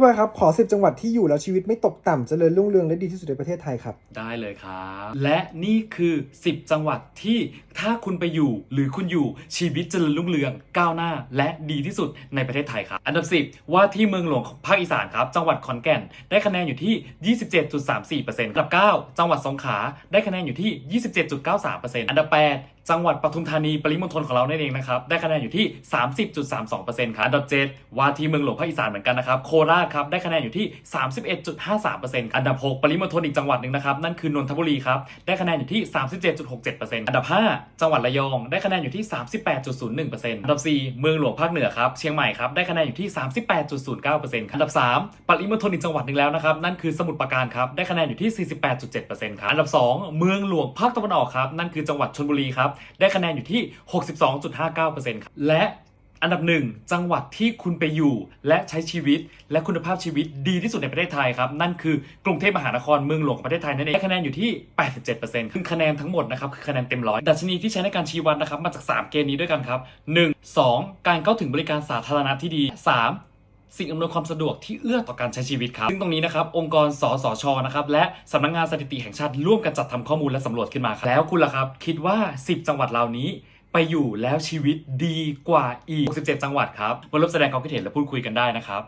ด้วยครับ ขอสิบจังหวัดที่อยู่แล้วชีวิตไม่ตกต่ำเจริญรุ่งเรืองและดีที่สุดในประเทศไทยครับ ได้เลยครับ และนี่คือ 10 จังหวัดที่ถ้าคุณไปอยู่หรือคุณอยู่ชีวิตเจริญรุ่งเรืองก้าวหน้า และดีที่สุดในประเทศไทยครับ อันดับ 10 ว่าที่เมืองหลวงของภาคอีสานครับ จังหวัดขอนแก่น ได้คะแนนอยู่ที่ 27.34%อันดับ 9 จังหวัดสงขลาได้คะแนนอยู่ที่ 27.93%อันดับ 8 จังหวัดปทุมธานีปริมณฑลของเรานั่นเองนะครับ ได้คะแนนอยู่ที่ 30.32%ครับอันดับ 7 ว่าที่เมืองหลวงภาคอีสานเหมือนกันนะครับ โคราชครับ ได้คะแนนอยู่ที่ 31.53%อันดับ 6 ปริมณฑลอีกจังหวัดหนึ่งนะครับ นั่นคือนนทบุรีครับ ได้คะแนนอยู่ที่ 37.67%อันดับ 5 จังหวัดระยอง ได้คะแนนอยู่ที่ 38.01%อันดับ 4 เมืองหลวงภาคเหนือครับเชียงใหม่ครับได้คะแนนอยู่ที่ 38.09%อันดับ 3 ปริมณฑลอีกจังหวัดหนึ่งแล้วนะครับนั่นคือสมุทรปราการครับได้คะแนนอยู่ที่ 48.7%ครับอันดับ 2 เมืองหลวงภาคตะวันออกครับนั่นคือจังหวัดชลบุรีครับได้คะแนนอยู่ที่ 62.59%ครับและอันดับหนึ่งจังหวัดที่คุณไปอยู่และใช้ชีวิตและคุณภาพชีวิตดีที่สุดในประเทศไทยครับ นั่นคือกรุงเทพมหานครเมืองหลวงของประเทศไทยนั่นเองได้คะแนนอยู่ที่ 87%คือคะแนนทั้งหมดนะครับคือคะแนนเต็มร้อยดัชนีที่ใช้ในการชี้วัดนะครับมาจาก 3 เกณฑ์นี้ด้วยกันครับ 1 2 การเข้าถึงบริการสาธารณะที่ดี 3 สิ่งอำนวยความสะดวกที่เอื้อต่อการใช้ชีวิตครับ ซึ่งตรงนี้นะครับ องค์กรสสชนะครับ และสำนักงานสถิติแห่งชาติร่วมกันจัดทำข้อมูลและสำรวจขึ้นมาครับ แล้วคุณล่ะครับ คิดว่า 10 จังหวัดเหล่านี้ไปอยู่แล้วชีวิตดีกว่าอีก 67 จังหวัดครับมาร่วมแสดงความคิดเห็นและพูดคุยกันได้นะครับ